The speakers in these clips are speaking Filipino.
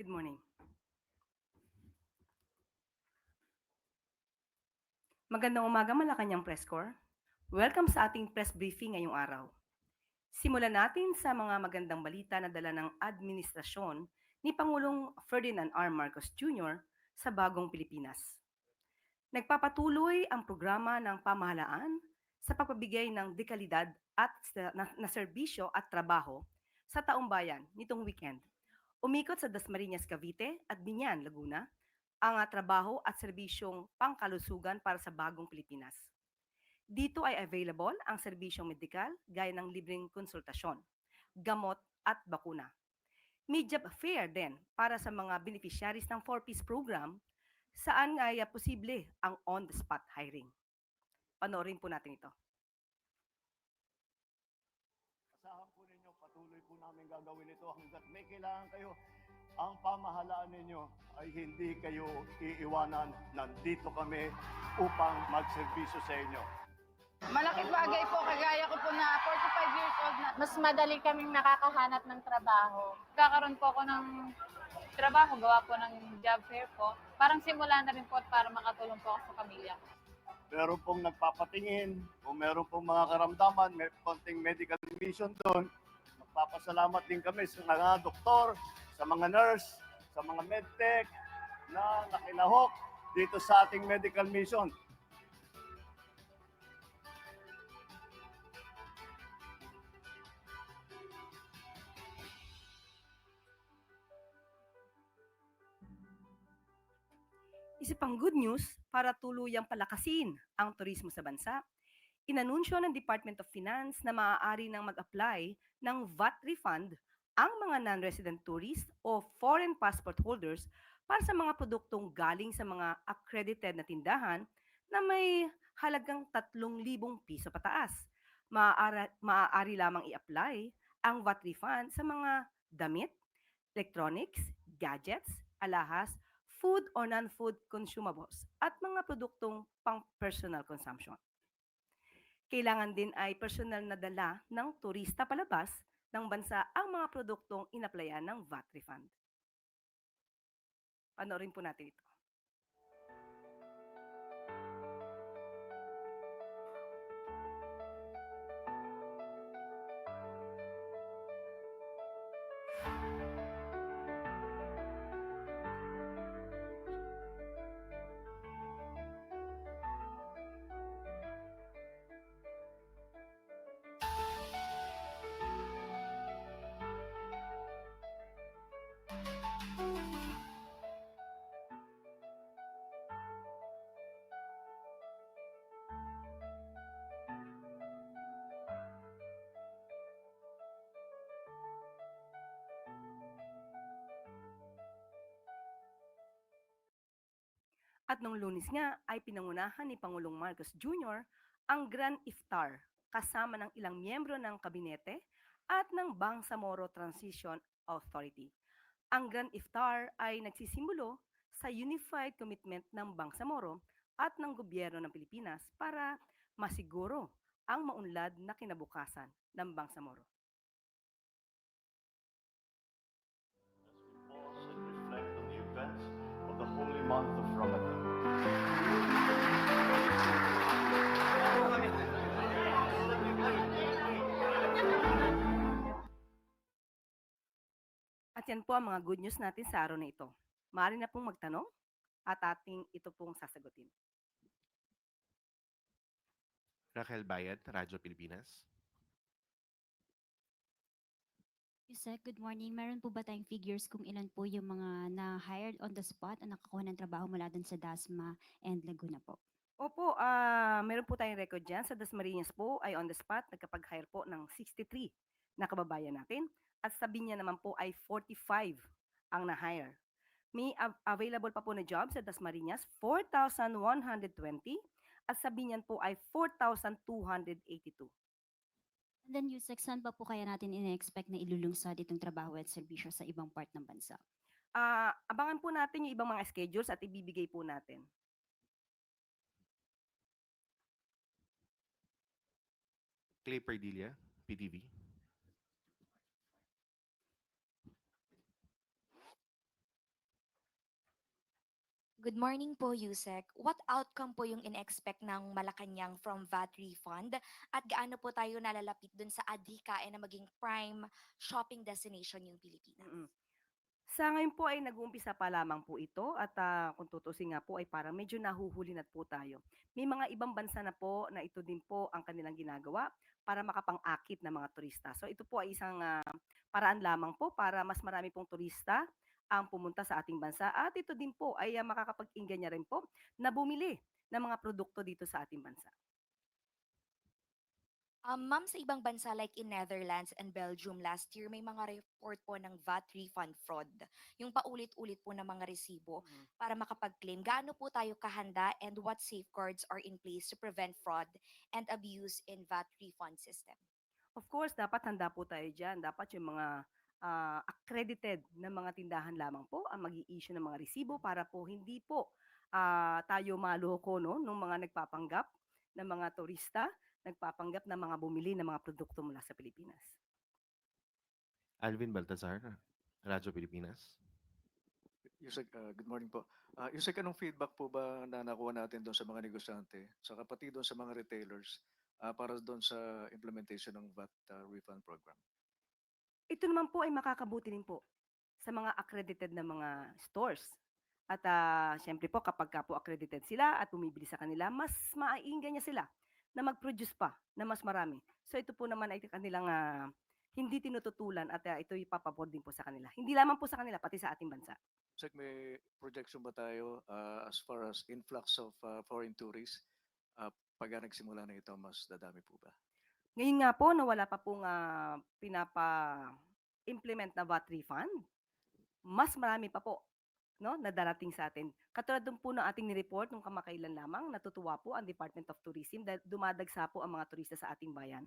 Good morning. Magandang umaga Malacanang Press Corps. Welcome sa ating press briefing ngayong araw. Simulan natin sa mga magandang balita na dala ng administrasyon ni Pangulong Ferdinand R. Marcos Jr. sa bagong Pilipinas. Nagpapatuloy ang programa ng pamahalaan sa pagpabigay ng dekalidad at na, na serbisyo at trabaho sa taong bayan nitong weekend. Umikot sa Dasmariñas, Cavite at Binyan, Laguna ang ah, trabaho at serbisyong pangkalusugan para sa bagong Pilipinas. Dito ay available ang serbisyong medikal gaya ng libreng konsultasyon, gamot at bakuna. May job fair din para sa mga beneficiaries ng 4-piece program saan nga ay posible ang on-the-spot hiring. Panoorin po natin ito. Asahan po ninyo, patuloy po namin gagawin ito hanggat may kailangan kayo. Ang pamahalaan ninyo ay hindi kayo iiwanan. Nandito kami upang magserbisyo sa inyo. Malaking bagay po, kagaya ko po na 45 years old na. mas madali kaming nakakahanap ng trabaho. Kakaroon po ako ng trabaho, gawa po ng job fair po. Parang simula na rin po para makatulong po ako sa pamilya. Meron pong nagpapatingin, kung meron pong mga karamdaman, may konting medical mission doon. Magpapasalamat din kami sa mga doktor, sa mga nurse, sa mga medtech na nakilahok dito sa ating medical mission. Isa pang good news para tuluyang palakasin ang turismo sa bansa. Inanunsyo ng Department of Finance na maaari nang mag-apply ng VAT refund ang mga non-resident tourists o foreign passport holders para sa mga produktong galing sa mga accredited na tindahan na may halagang 3,000 piso pataas. Maaari, maaari lamang i-apply ang VAT refund sa mga damit, electronics, gadgets, alahas, food or non-food consumables at mga produktong pang-personal consumption. Kailangan din ay personal na dala ng turista palabas ng bansa ang mga produktong inaplayan ng VAT refund. Panoorin po natin ito. At nung lunes nga ay pinangunahan ni Pangulong Marcos Jr. ang Grand Iftar kasama ng ilang miyembro ng kabinete at ng Bangsamoro Transition Authority. Ang Grand Iftar ay nagsisimbolo sa unified commitment ng Bangsamoro at ng gobyerno ng Pilipinas para masiguro ang maunlad na kinabukasan ng Bangsamoro. pause and reflect on the events of the holy month yan po ang mga good news natin sa araw na ito. Maaari na pong magtanong at ating ito pong sasagutin. Raquel Bayad, Radyo Pilipinas. Yusek, good morning. Meron po ba tayong figures kung ilan po yung mga na-hired on the spot at nakakuha ng trabaho mula dun sa Dasma and Laguna po? Opo, ah meron po tayong record dyan. Sa Dasmariñas po ay on the spot, nagkapag-hire po ng 63 na kababayan natin. At sabi niya naman po ay 45 ang na-hire. May av- available pa po na job sa Dasmariñas, 4,120. At sabi niyan po ay 4,282. And then Yusek, saan pa po kaya natin ina-expect na ilulungsod itong trabaho at serbisyo sa ibang part ng bansa? Ah, abangan po natin yung ibang mga schedules at ibibigay po natin. Clay Perdilla, PTV. Good morning po, Yusek. What outcome po yung in-expect ng Malacanang from VAT refund? At gaano po tayo nalalapit dun sa adhikain na maging prime shopping destination yung Pilipinas? Mm. Sa ngayon po ay nag-uumpisa pa lamang po ito at ah, kung tutusin nga po ay parang medyo nahuhuli na po tayo. May mga ibang bansa na po na ito din po ang kanilang ginagawa para makapang-akit ng mga turista. So ito po ay isang ah, paraan lamang po para mas marami pong turista ang pumunta sa ating bansa at ito din po ay ah, makakapag-inggan rin po na bumili ng mga produkto dito sa ating bansa. Um, ma'am, sa ibang bansa like in Netherlands and Belgium last year, may mga report po ng VAT refund fraud. Yung paulit-ulit po ng mga resibo para makapag-claim. Gaano po tayo kahanda and what safeguards are in place to prevent fraud and abuse in VAT refund system? Of course, dapat handa po tayo dyan. Dapat yung mga ah, accredited na mga tindahan lamang po ang mag issue ng mga resibo para po hindi po ah, tayo maloko no, ng mga nagpapanggap ng mga turista, nagpapanggap ng mga bumili ng mga produkto mula sa Pilipinas. Alvin Baltazar, Radyo Pilipinas. Yusek, ah, good morning po. Uh, Yusek, anong feedback po ba na nakuha natin doon sa mga negosyante, sa kapatid doon sa mga retailers, ah, para doon sa implementation ng VAT ah, refund program? Ito naman po ay makakabuti din po sa mga accredited na mga stores. At ah, syempre po kapag ka po accredited sila at bumibili sa kanila, mas maainggan niya sila na mag-produce pa na mas marami. So ito po naman ay kanilang ah, hindi tinututulan at ah, ito ipapabor din po sa kanila. Hindi lamang po sa kanila, pati sa ating bansa. Yusek, may projection ba tayo ah, as far as influx of ah, foreign tourists? Uh, pag nagsimula na ito, mas dadami po ba? Ngayon nga po na wala pa pong ah, pinapa-implement na VAT refund, mas marami pa po no, na darating sa atin. Katulad dun po ng ating ni-report nung kamakailan lamang, natutuwa po ang Department of Tourism dahil dumadagsa po ang mga turista sa ating bayan.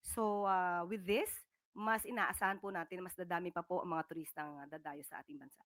So ah, with this, mas inaasahan po natin na mas dadami pa po ang mga turistang ah, dadayo sa ating bansa.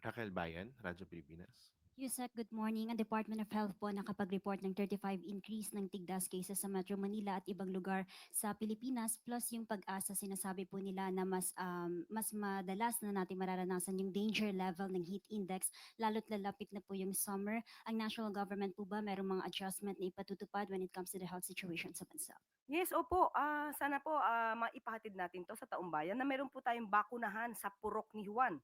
Raquel Bayan, Radyo Pilipinas. Yusek, good morning. Ang Department of Health po nakapag-report ng 35 increase ng tigdas cases sa Metro Manila at ibang lugar sa Pilipinas plus yung pag-asa sinasabi po nila na mas um, mas madalas na natin mararanasan yung danger level ng heat index lalo't lalapit na po yung summer. Ang national government po ba merong mga adjustment na ipatutupad when it comes to the health situation sa bansa? Yes, opo. Ah, sana po ah, maipahatid natin to sa taong bayan na meron po tayong bakunahan sa Purok ni Juan.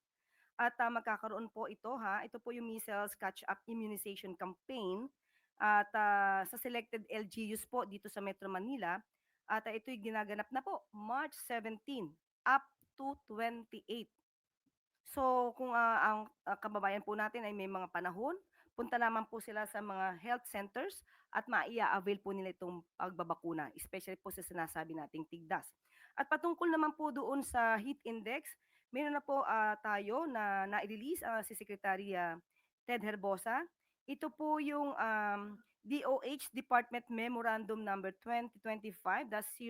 At ah, magkakaroon po ito ha. Ito po yung measles catch-up immunization campaign at ah, sa selected LGUs po dito sa Metro Manila. At ah, ito'y ginaganap na po March 17 up to 28. So kung ah, ang ah, kababayan po natin ay may mga panahon, punta naman po sila sa mga health centers at maia-avail po nila itong pagbabakuna, especially po sa sinasabi nating tigdas. At patungkol naman po doon sa heat index, meron na po ah, tayo na na-release ah, si Secretary Ted Herbosa. Ito po yung um, DOH Department Memorandum Number 2025-0114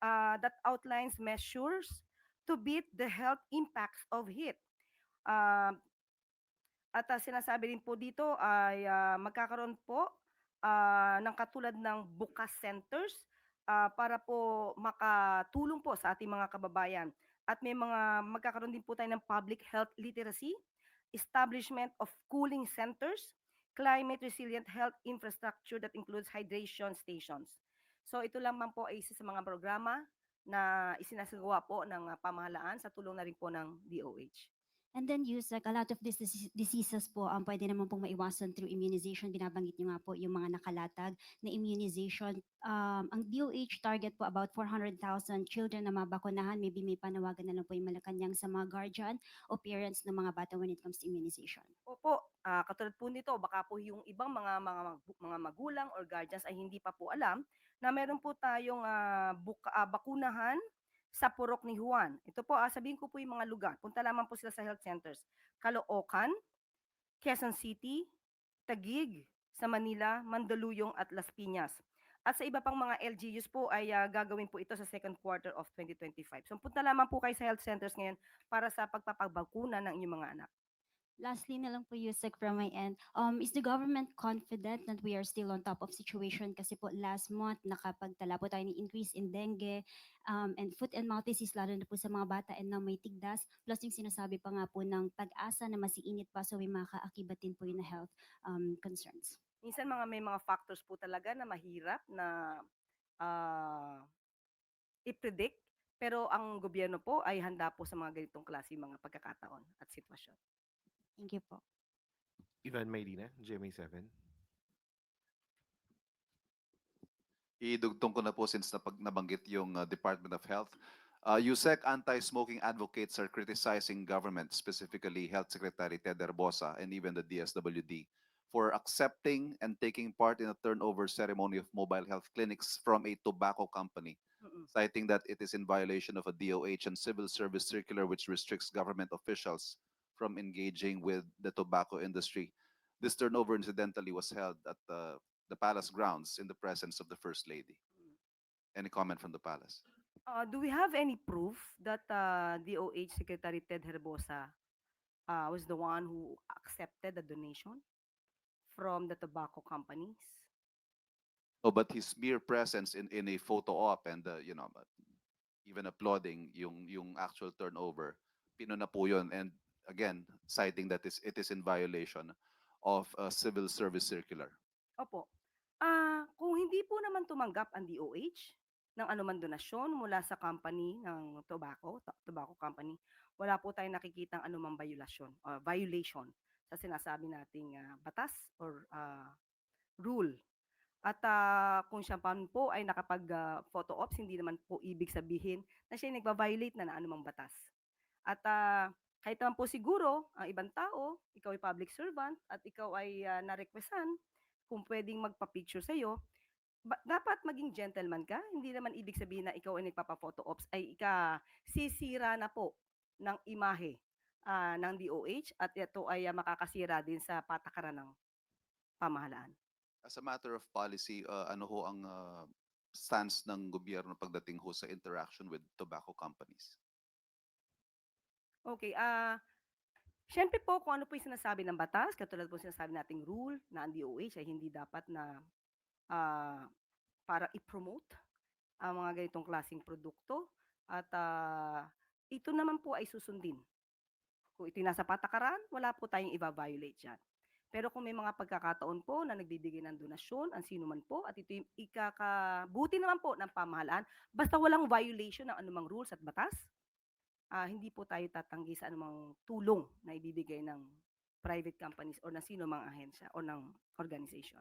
ah, that outlines measures to beat the health impacts of heat. Ah, at ah, sinasabi rin po dito ay ah, magkakaroon po ah, ng katulad ng bukas centers ah, para po makatulong po sa ating mga kababayan. At may mga magkakaroon din po tayo ng public health literacy, establishment of cooling centers, climate resilient health infrastructure that includes hydration stations. So ito lamang po ay isa sa mga programa na isinasagawa po ng ah, pamahalaan sa tulong na rin po ng DOH. And then Yusek, a lot of these dise- diseases po ang pwede naman pong maiwasan through immunization. Binabanggit niyo nga po yung mga nakalatag na immunization. Um, ang DOH target po about 400,000 children na mabakunahan. Maybe may panawagan na lang po yung Malacanang sa mga guardian o parents ng mga bata when it comes to immunization. Opo, ah, katulad po nito, baka po yung ibang mga mga mga magulang or guardians ay hindi pa po alam na meron po tayong ah, buka- ah, bakunahan sa Purok ni Juan. Ito po, ah, sabihin ko po yung mga lugar. Punta lamang po sila sa health centers. Caloocan, Quezon City, Taguig, sa Manila, Mandaluyong at Las Piñas. At sa iba pang mga LGUs po ay ah, gagawin po ito sa second quarter of 2025. So punta lamang po kayo sa health centers ngayon para sa pagpapabakuna ng inyong mga anak. Lastly na lang po Yusek from my end. Um, is the government confident that we are still on top of situation? Kasi po last month nakapagtala po tayo ng increase in dengue um, and foot and mouth disease lalo na po sa mga bata and na may tigdas. Plus yung sinasabi pa nga po ng pag-asa na masiinit pa so may makaakibat din po yung health um, concerns. Minsan mga may mga factors po talaga na mahirap na ah, i-predict pero ang gobyerno po ay handa po sa mga ganitong klase mga pagkakataon at sitwasyon. Thank you po. Ivan Maylina, GMA7. idugtong ko na po since napag nabanggit yung uh, Department of Health. Uh, USEC anti-smoking advocates are criticizing government, specifically Health Secretary Ted Herbosa and even the DSWD, for accepting and taking part in a turnover ceremony of mobile health clinics from a tobacco company, citing that it is in violation of a DOH and civil service circular which restricts government officials from engaging with the tobacco industry. This turnover incidentally was held at the the palace grounds in the presence of the First Lady. Any comment from the palace? Uh, do we have any proof that uh, DOH Secretary Ted Herbosa uh, was the one who accepted the donation from the tobacco companies? Oh, but his mere presence in, in a photo op and, uh, you know, even applauding yung, yung actual turnover, pinuna po yun. And again, citing that is, it is in violation of a civil service circular. Opo. Ah, kung hindi po naman tumanggap ang DOH ng anuman donasyon mula sa company ng tobacco, to- tobacco company, wala po tayong nakikitang anumang violation, uh, violation sa sinasabi nating ah, batas or ah, rule. At ah, kung siya pa po ay nakapag ah, photo ops, hindi naman po ibig sabihin na siya ay nagba-violate na ng anumang batas. At ah, kahit naman po siguro ang ibang tao, ikaw ay public servant at ikaw ay ah, na-requestan kung pwedeng magpa-picture sa'yo, ba- dapat maging gentleman ka. Hindi naman ibig sabihin na ikaw ay nagpapa-photo ops ay ika sisira na po ng imahe ah, ng DOH at ito ay ah, makakasira din sa patakaran ng pamahalaan. As a matter of policy, uh, ano ho ang uh, stance ng gobyerno pagdating ho sa interaction with tobacco companies? Okay, ah Siyempre po kung ano po yung sinasabi ng batas, katulad po sinasabi nating rule na ang DOH ay hindi dapat na ah, para i-promote ang mga ganitong klaseng produkto at ah, ito naman po ay susundin. Kung ito nasa patakaran, wala po tayong i-violate dyan. Pero kung may mga pagkakataon po na nagbibigay ng donasyon, ang sino man po, at ito yung ikakabuti naman po ng pamahalaan, basta walang violation ng anumang rules at batas, ah, hindi po tayo tatanggi sa anumang tulong na ibibigay ng private companies o ng sino mang ahensya o ng organization.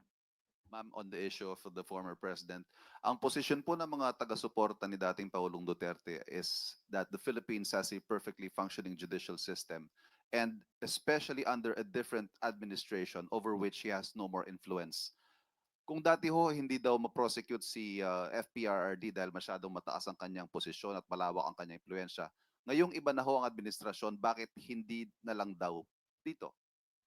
Ma'am, on the issue of the former president, ang posisyon po ng mga taga-suporta ni dating Pangulong Duterte is that the Philippines has a perfectly functioning judicial system and especially under a different administration over which he has no more influence. Kung dati ho hindi daw ma-prosecute si uh, FPRRD dahil masyadong mataas ang kanyang posisyon at malawak ang kanyang impluensya, ngayong iba na ho ang administrasyon, bakit hindi na lang daw dito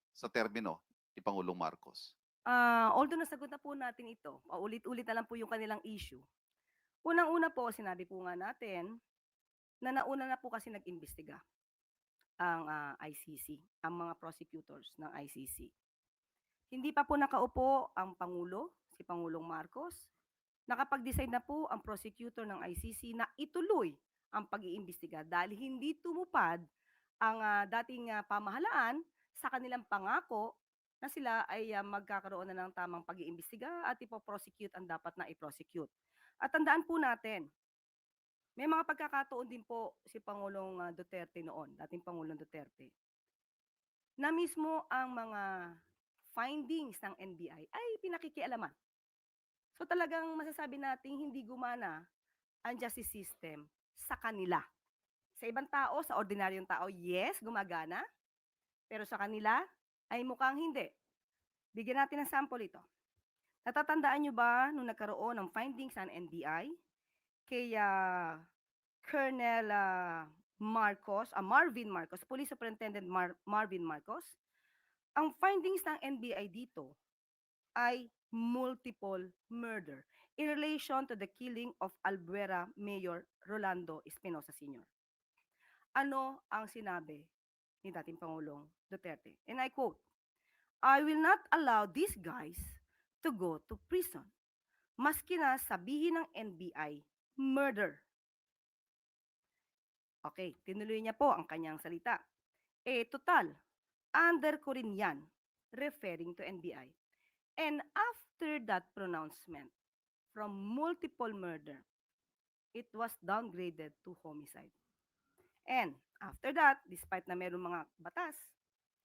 sa termino ni Pangulong Marcos? Ah, although nasagot na po natin ito, paulit-ulit na lang po yung kanilang issue. Unang-una po, sinabi po nga natin na nauna na po kasi nag-imbestiga ang ah, ICC, ang mga prosecutors ng ICC. Hindi pa po nakaupo ang Pangulo, si Pangulong Marcos. Nakapag-decide na po ang prosecutor ng ICC na ituloy ang pag-iimbestiga dahil hindi tumupad ang ah, dating ah, pamahalaan sa kanilang pangako na sila ay ah, magkakaroon na ng tamang pag-iimbestiga at ipoprosecute ang dapat na i-prosecute. At tandaan po natin, may mga pagkakataon din po si Pangulong Duterte noon, dating Pangulong Duterte, na mismo ang mga findings ng NBI ay pinakikialaman. So talagang masasabi nating hindi gumana ang justice system sa kanila. Sa ibang tao, sa ordinaryong tao, yes, gumagana. Pero sa kanila, ay mukhang hindi. Bigyan natin ng sample ito. Natatandaan nyo ba nung nagkaroon ng findings ng NBI kay ah, Colonel ah, Marcos, ah, Marvin Marcos, Police Superintendent Mar- Marvin Marcos? Ang findings ng NBI dito ay multiple murder in relation to the killing of Albuera Mayor Rolando Espinosa Sr. Ano ang sinabi ni dating Pangulong Duterte. And I quote, I will not allow these guys to go to prison. Maski na sabihin ng NBI, murder. Okay, tinuloy niya po ang kanyang salita. Eh, total, under ko rin yan, referring to NBI. And after that pronouncement, from multiple murder, it was downgraded to homicide. And after that, despite na mayroong mga batas,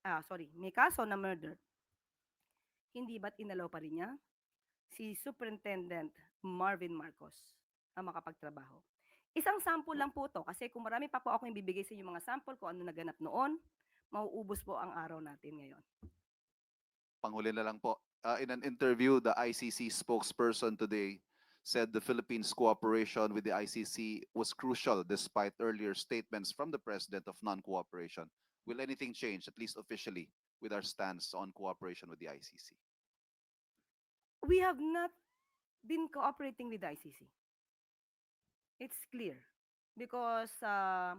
ah, sorry, may kaso na murder, hindi ba't inalaw pa rin niya si Superintendent Marvin Marcos ang makapagtrabaho? Isang sample lang po to kasi kung marami pa po akong ibibigay sa inyo mga sample kung ano naganap noon, mauubos po ang araw natin ngayon. Panghuli na lang po. Uh, in an interview, the ICC spokesperson today said the Philippines' cooperation with the ICC was crucial despite earlier statements from the president of non-cooperation. Will anything change, at least officially, with our stance on cooperation with the ICC? We have not been cooperating with the ICC. It's clear because uh,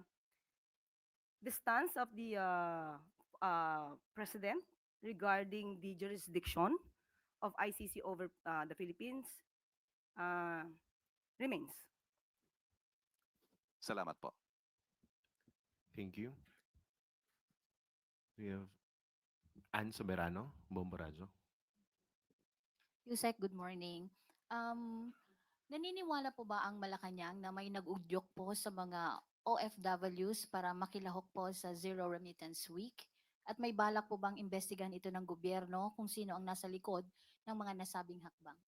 the stance of the uh, uh, president regarding the jurisdiction of ICC over uh, the Philippines uh, remains. Salamat po. Thank you. We have Ann Soberano, Bomborazo. Yusek, good morning. Um, naniniwala po ba ang Malacanang na may nag-udyok po sa mga OFWs para makilahok po sa Zero Remittance Week? At may balak po bang investigan ito ng gobyerno kung sino ang nasa likod ng mga nasabing hakbang?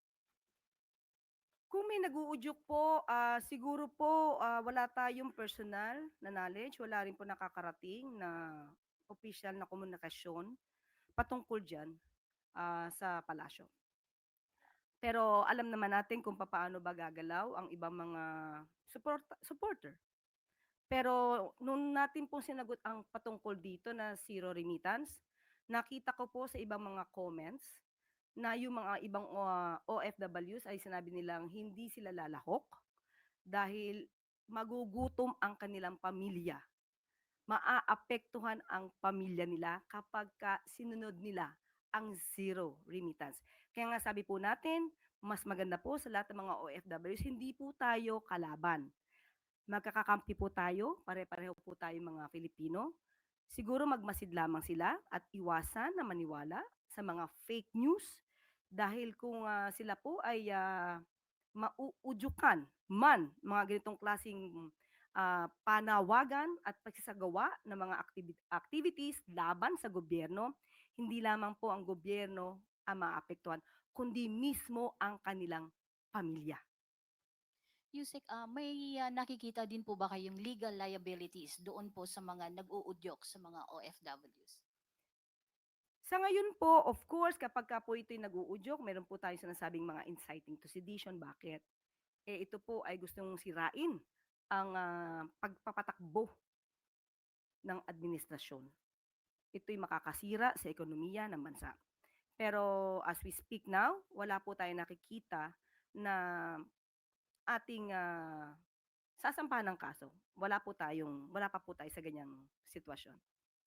Kung may nag-uudyok po, ah, siguro po ah, wala tayong personal na knowledge, wala rin po nakakarating na official na komunikasyon patungkol dyan ah, sa palasyo. Pero alam naman natin kung paano ba gagalaw ang ibang mga support, supporter. Pero nung natin pong sinagot ang patungkol dito na zero remittance, nakita ko po sa ibang mga comments na yung mga ibang uh, OFWs ay sinabi nilang hindi sila lalahok dahil magugutom ang kanilang pamilya. Maaapektuhan ang pamilya nila kapag ka sinunod nila ang zero remittance. Kaya nga sabi po natin, mas maganda po sa lahat ng mga OFWs, hindi po tayo kalaban. Magkakakampi po tayo, pare-pareho po tayo mga Filipino. Siguro magmasid lamang sila at iwasan na maniwala sa mga fake news dahil kung ah, sila po ay ah, mauudyukan man mga ganitong klasing ah, panawagan at pagsasagawa ng mga activi- activities laban sa gobyerno, hindi lamang po ang gobyerno ang maapektuhan, kundi mismo ang kanilang pamilya. Yusek, ah, may ah, nakikita din po ba kayong legal liabilities doon po sa mga nag-uudyok sa mga OFWs? Sa ngayon po, of course, kapag ka po ito'y nag-uudyok, meron po tayong sinasabing mga inciting to sedition. Bakit? Eh, ito po ay gustong sirain ang ah, pagpapatakbo ng administrasyon. Ito'y makakasira sa ekonomiya ng bansa. Pero as we speak now, wala po tayong nakikita na ating ah, sasampahan ng kaso. Wala po tayong, wala pa po tayo sa ganyang sitwasyon.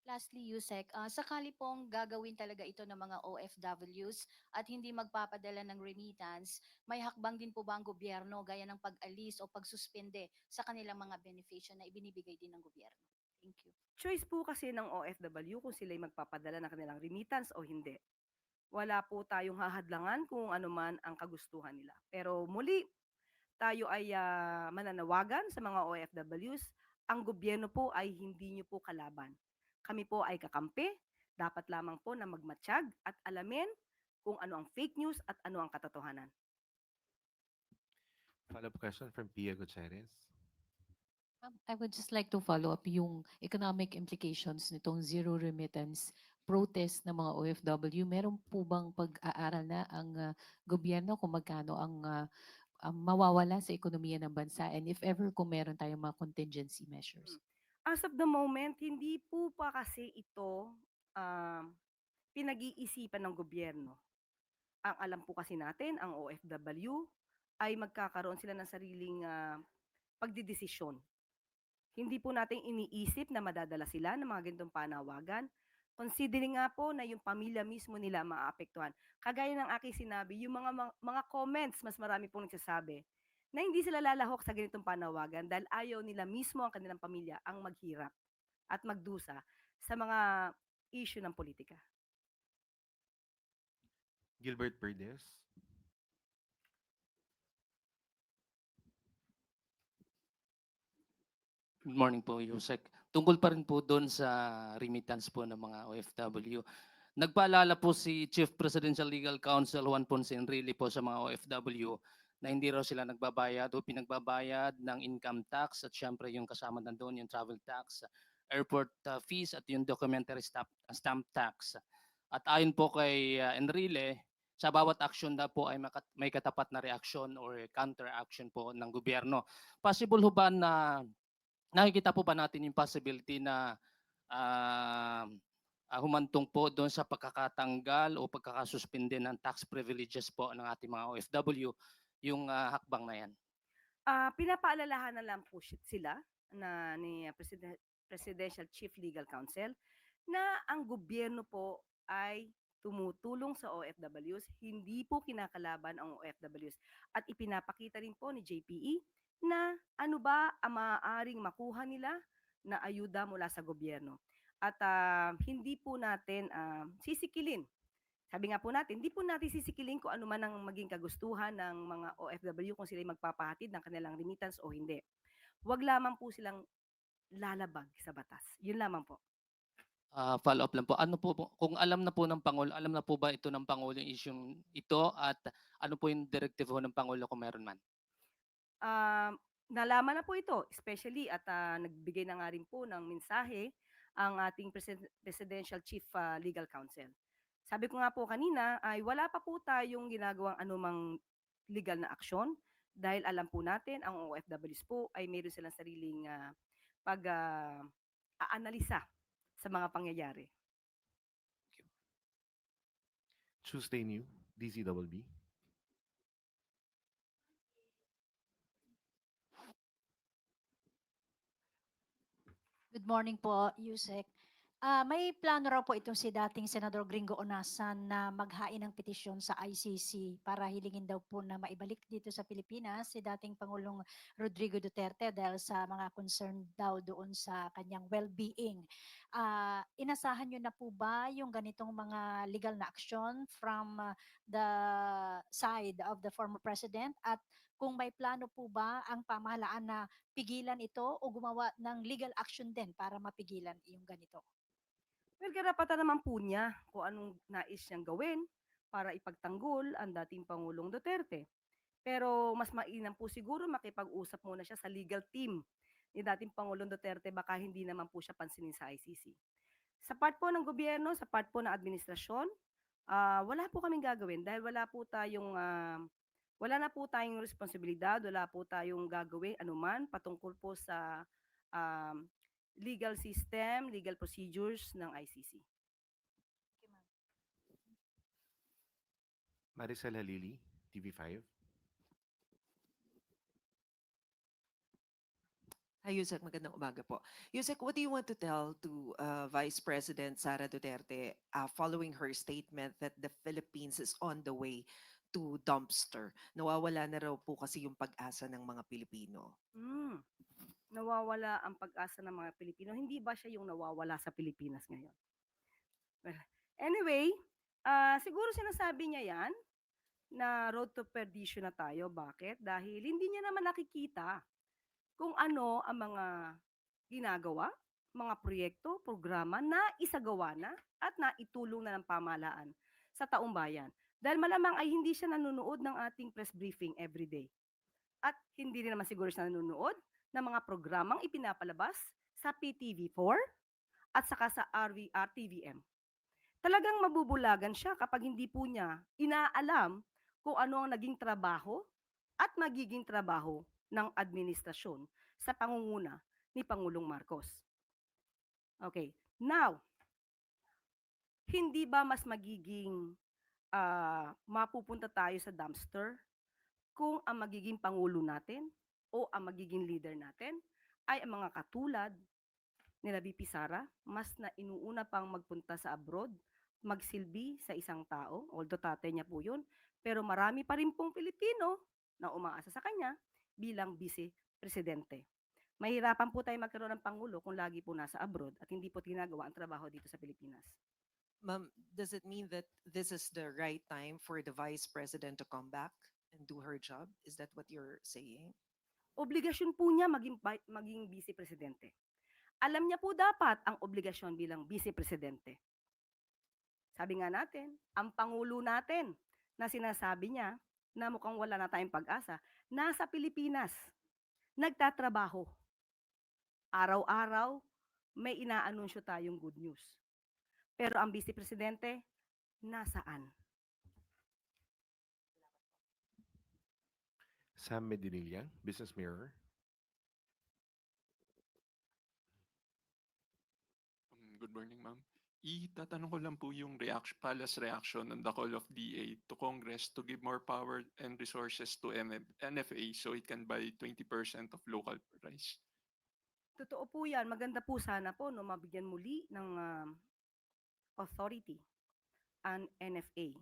Lastly, Yusek, ah, sakali pong gagawin talaga ito ng mga OFWs at hindi magpapadala ng remittance, may hakbang din po ba ang gobyerno gaya ng pag-alis o pagsuspende sa kanilang mga beneficyo na ibinibigay din ng gobyerno? Thank you. choice po kasi ng OFW kung sila'y magpapadala ng kanilang remittance o hindi. Wala po tayong hahadlangan kung ano man ang kagustuhan nila. Pero muli, tayo ay ah, mananawagan sa mga OFWs, ang gobyerno po ay hindi nyo po kalaban. Kami po ay kakampi, dapat lamang po na magmatsyag at alamin kung ano ang fake news at ano ang katotohanan. Follow-up question from Pia Gutierrez. Um, I would just like to follow up yung economic implications nitong zero remittance protest ng mga OFW. Meron po bang pag-aaral na ang ah, gobyerno kung magkano ang ah, ang mawawala sa ekonomiya ng bansa and if ever kung meron tayong mga contingency measures? As of the moment, hindi po pa kasi ito um, pinag-iisipan ng gobyerno. Ang alam po kasi natin, ang OFW, ay magkakaroon sila ng sariling ah, pagdidesisyon Hindi po natin iniisip na madadala sila ng mga ganitong panawagan. Considering nga po na yung pamilya mismo nila maapektuhan. Kagaya ng aking sinabi, yung mga, mga, comments, mas marami pong nagsasabi na hindi sila lalahok sa ganitong panawagan dahil ayaw nila mismo ang kanilang pamilya ang maghirap at magdusa sa mga issue ng politika. Gilbert Perdes. Good morning po, Yusek. Tungkol pa rin po doon sa remittance po ng mga OFW. Nagpaalala po si Chief Presidential Legal Counsel Juan Ponce Enrile po sa mga OFW na hindi raw sila nagbabayad o pinagbabayad ng income tax at syempre yung kasama na doon yung travel tax, airport uh, fees at yung documentary stamp, stamp tax. At ayon po kay uh, Enrile, sa bawat action na po ay may katapat na reaction or counter action po ng gobyerno. Possible ho ba na nakikita po ba natin yung possibility na ah, ah, humantong po doon sa pagkakatanggal o pagkakasuspinde ng tax privileges po ng ating mga OFW yung ah, hakbang na yan? Ah, pinapaalalahan na lang po si- sila na ni ah, Presiden- Presidential Chief Legal Counsel na ang gobyerno po ay tumutulong sa OFWs, hindi po kinakalaban ang OFWs. At ipinapakita rin po ni JPE na ano ba ang maaaring makuha nila na ayuda mula sa gobyerno. At ah, hindi po natin ah, sisikilin sabi nga po natin, hindi po natin sisikilin kung ano man ang maging kagustuhan ng mga OFW kung sila magpapahatid ng kanilang remittance o hindi. Huwag lamang po silang lalabag sa batas. Yun lamang po. Ah, follow up lang po. Ano po po- kung alam na po ng pangulo, alam na po ba ito ng pangulo yung issue ito at ano po yung directive ho ng pangulo kung meron man? Um, nalaman na po ito, especially at ah, nagbigay na nga rin po ng mensahe ang ating Presi- Presidential Chief ah, Legal Counsel. Sabi ko nga po kanina ay wala pa po tayong ginagawang anumang legal na aksyon dahil alam po natin ang OFWs po ay mayroon silang sariling ah, pag ah, aanalisa sa mga pangyayari. Tuesday New, DZWB. Good morning po, Yusek. Ah, may plano raw po itong si dating Senador Gringo Onasan na maghain ng petisyon sa ICC para hilingin daw po na maibalik dito sa Pilipinas si dating Pangulong Rodrigo Duterte dahil sa mga concern daw doon sa kanyang well-being. Ah, inasahan nyo na po ba yung ganitong mga legal na action from ah, the side of the former president at kung may plano po ba ang pamahalaan na pigilan ito o gumawa ng legal action din para mapigilan yung ganito? Well, karapatan naman po niya kung anong nais niyang gawin para ipagtanggol ang dating Pangulong Duterte. Pero mas mainam po siguro makipag-usap muna siya sa legal team ni dating Pangulong Duterte baka hindi naman po siya pansinin sa ICC. Sa part po ng gobyerno, sa part po ng administrasyon, ah, wala po kaming gagawin dahil wala po tayong ah, wala na po tayong responsibilidad, wala po tayong gagawin anuman patungkol po sa um, legal system, legal procedures ng ICC. Maricel Halili, TV5. Hi, Yusek. Magandang umaga po. Yusek, what do you want to tell to uh, Vice President Sara Duterte uh, following her statement that the Philippines is on the way to dumpster? Nawawala na raw po kasi yung pag-asa ng mga Pilipino. Hmm. Nawawala ang pag-asa ng mga Pilipino. Hindi ba siya yung nawawala sa Pilipinas ngayon? Well, anyway, ah, siguro sinasabi niya yan na road to perdition na tayo. Bakit? Dahil hindi niya naman nakikita kung ano ang mga ginagawa, mga proyekto, programa na isagawa na at naitulong na ng pamahalaan sa taong bayan. Dahil malamang ay hindi siya nanonood ng ating press briefing every day. At hindi rin naman siguro siya nanonood ng mga programang ipinapalabas sa PTV4 at saka sa RV, RTVM. Talagang mabubulagan siya kapag hindi po niya inaalam kung ano ang naging trabaho at magiging trabaho ng administrasyon sa pangunguna ni Pangulong Marcos. Okay, now, hindi ba mas magiging ah, mapupunta tayo sa dumpster kung ang magiging pangulo natin o ang magiging leader natin ay ang mga katulad nila VP Sara, mas na inuuna pang magpunta sa abroad, magsilbi sa isang tao, although tatay niya po yun, pero marami pa rin pong Pilipino na umaasa sa kanya bilang vice presidente. Mahirapan po tayo magkaroon ng Pangulo kung lagi po nasa abroad at hindi po ginagawa ang trabaho dito sa Pilipinas. Ma'am, does it mean that this is the right time for the Vice President to come back and do her job? Is that what you're saying? Obligasyon po niya maging, maging vice presidente. Alam niya po dapat ang obligasyon bilang vice presidente. Sabi nga natin, ang Pangulo natin na sinasabi niya na mukhang wala na tayong pag-asa, nasa Pilipinas, nagtatrabaho. Araw-araw, may inaanunsyo tayong good news. Pero ang vice presidente, nasaan? Sam Medinilla, Business Mirror. Um, Good morning, ma'am. Itatanong ko lang po yung reaction, palace reaction on the call of DA to Congress to give more power and resources to MF NFA so it can buy 20% of local rice. Totoo po yan. Maganda po sana po no, mabigyan muli ng um, authority ang NFA.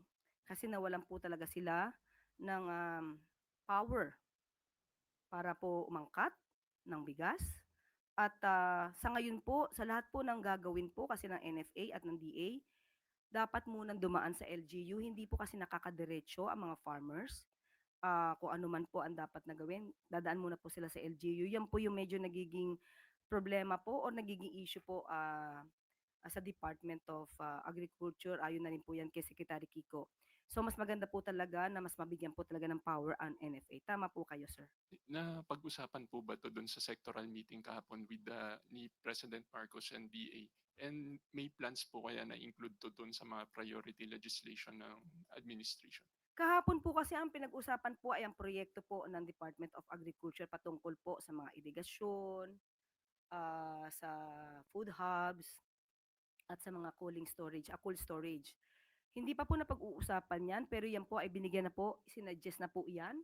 Kasi nawalan po talaga sila ng um, power para po umangkat ng bigas. At ah, sa ngayon po, sa lahat po ng gagawin po kasi ng NFA at ng DA, dapat munang dumaan sa LGU. Hindi po kasi nakakadiretso ang mga farmers. Ah, kung ano man po ang dapat na gawin, dadaan muna po sila sa LGU. Yan po yung medyo nagiging problema po o nagiging issue po ah, ah, sa Department of ah, Agriculture. Ayon na rin po yan kay Secretary Kiko. So mas maganda po talaga na mas mabigyan po talaga ng power ang NFA. Tama po kayo, sir. Na pag-usapan po ba to dun sa sectoral meeting kahapon with the, ni President Marcos and DA? And may plans po kaya na include to dun sa mga priority legislation ng administration? Kahapon po kasi ang pinag-usapan po ay ang proyekto po ng Department of Agriculture patungkol po sa mga irigasyon, ah, sa food hubs, at sa mga cooling storage, ah, cold storage. Hindi pa po napag-uusapan yan, pero yan po ay binigyan na po, sinuggest na po yan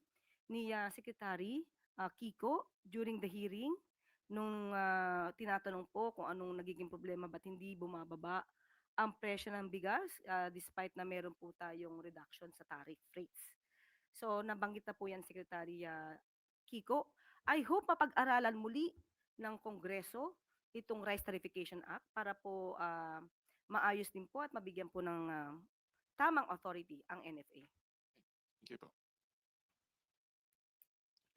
ni ah, Secretary ah, Kiko during the hearing nung ah, tinatanong po kung anong nagiging problema ba't hindi bumababa ang presyo ng bigas ah, despite na meron po tayong reduction sa tariff rates. So nabanggit na po yan Secretary ah, Kiko. I hope mapag-aralan muli ng Kongreso itong Rice Tarification Act para po ah, maayos din po at mabigyan po ng ah, tamang authority ang NFA. Thank you po.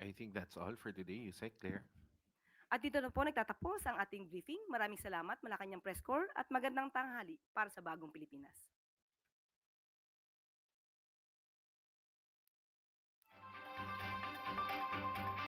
I think that's all for today. Yusek, Claire. At dito na po nagtatapos ang ating briefing. Maraming salamat Malacanang Press Corps at magandang tanghali para sa bagong Pilipinas.